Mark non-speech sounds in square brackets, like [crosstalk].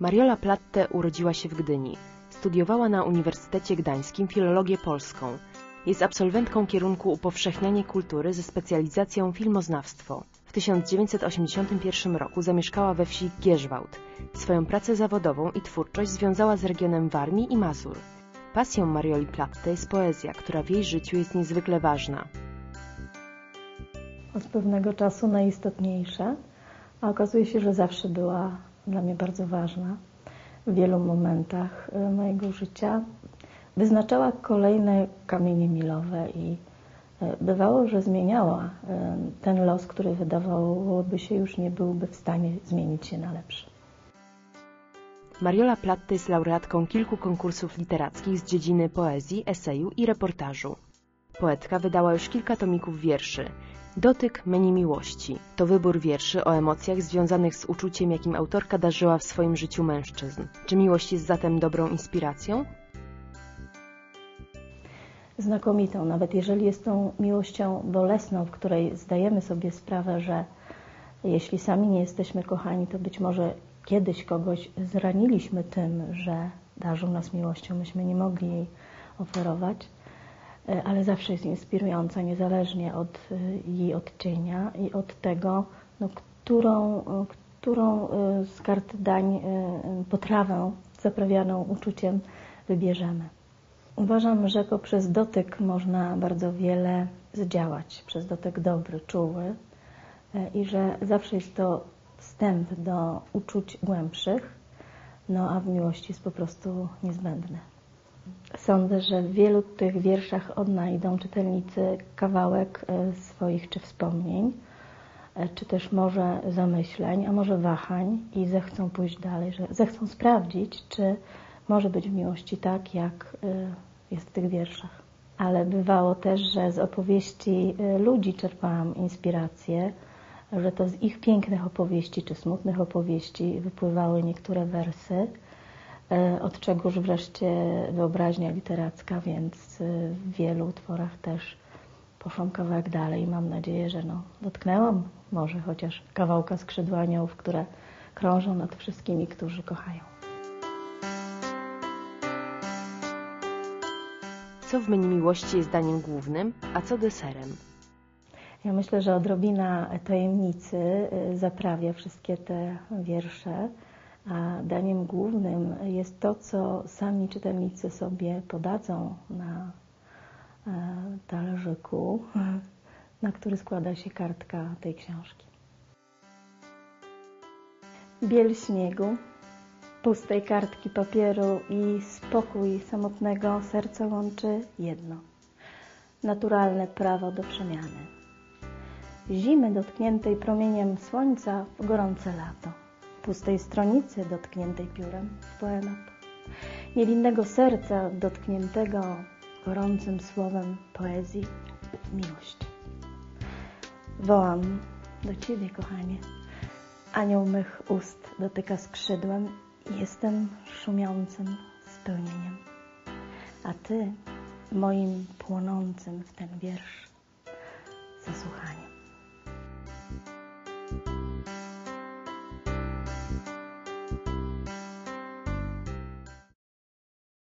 Mariola Platte urodziła się w Gdyni. Studiowała na Uniwersytecie Gdańskim filologię polską. Jest absolwentką kierunku upowszechnianie kultury ze specjalizacją filmoznawstwo. W 1981 roku zamieszkała we wsi Gierzwałd. Swoją pracę zawodową i twórczość związała z regionem Warmii i Mazur. Pasją Marioli Platte jest poezja, która w jej życiu jest niezwykle ważna. Od pewnego czasu najistotniejsza, a okazuje się, że zawsze była dla mnie bardzo ważna w wielu momentach e, mojego życia. Wyznaczała kolejne kamienie milowe i e, bywało, że zmieniała e, ten los, który wydawałoby się już nie byłby w stanie zmienić się na lepszy. Mariola Platte jest laureatką kilku konkursów literackich z dziedziny poezji, eseju i reportażu. Poetka wydała już kilka tomików wierszy. Dotyk menu miłości to wybór wierszy o emocjach związanych z uczuciem, jakim autorka darzyła w swoim życiu mężczyzn. Czy miłość jest zatem dobrą inspiracją? Znakomitą, nawet jeżeli jest tą miłością bolesną, w której zdajemy sobie sprawę, że jeśli sami nie jesteśmy kochani, to być może kiedyś kogoś zraniliśmy tym, że darzył nas miłością, myśmy nie mogli jej oferować, ale zawsze jest inspirująca, niezależnie od e, jej odcienia i od tego, no, którą, e, którą z kart dań potrawę zaprawianą uczuciem wybierzemy. Uważam, że poprzez dotyk można bardzo wiele zdziałać, przez dotyk dobry, czuły i że zawsze jest to wstęp do uczuć głębszych, no a w miłości jest po prostu niezbędny. Sądzę, że w wielu tych wierszach odnajdą czytelnicy kawałek e, swoich czy wspomnień, e, czy też może zamyśleń, a może wahań i zechcą pójść dalej, że zechcą sprawdzić, czy może być w miłości tak, jak e, jest w tych wierszach. Ale bywało też, że z opowieści ludzi czerpałam inspirację, że to z ich pięknych opowieści czy smutnych opowieści wypływały niektóre wersy, od czegoż wreszcie wyobraźnia literacka, więc e, w wielu utworach też poszłam kawałek dalej i mam nadzieję, że no, dotknęłam może chociaż kawałka skrzydła aniołów, które krążą nad wszystkimi, którzy kochają. Co w menu miłości jest daniem głównym, a co deserem? Ja myślę, że odrobina tajemnicy y, zaprawia wszystkie te wiersze, a daniem głównym jest to, co sami czytelnicy sobie podadzą na e, talerzyku, [laughs] na który składa się kartka tej książki. Biel śniegu, pustej kartki papieru i spokój samotnego serca łączy jedno. Naturalne prawo do przemiany zimy dotkniętej promieniem słońca w gorące lato, pustej stronicy dotkniętej piórem w poemat, niewinnego serca dotkniętego gorącym słowem poezji miłości. Wołam do Ciebie, kochanie. Anioł mych ust dotyka skrzydłem i jestem szumiącym spełnieniem. A Ty moim płonącym w ten wiersz zasłuchaniem.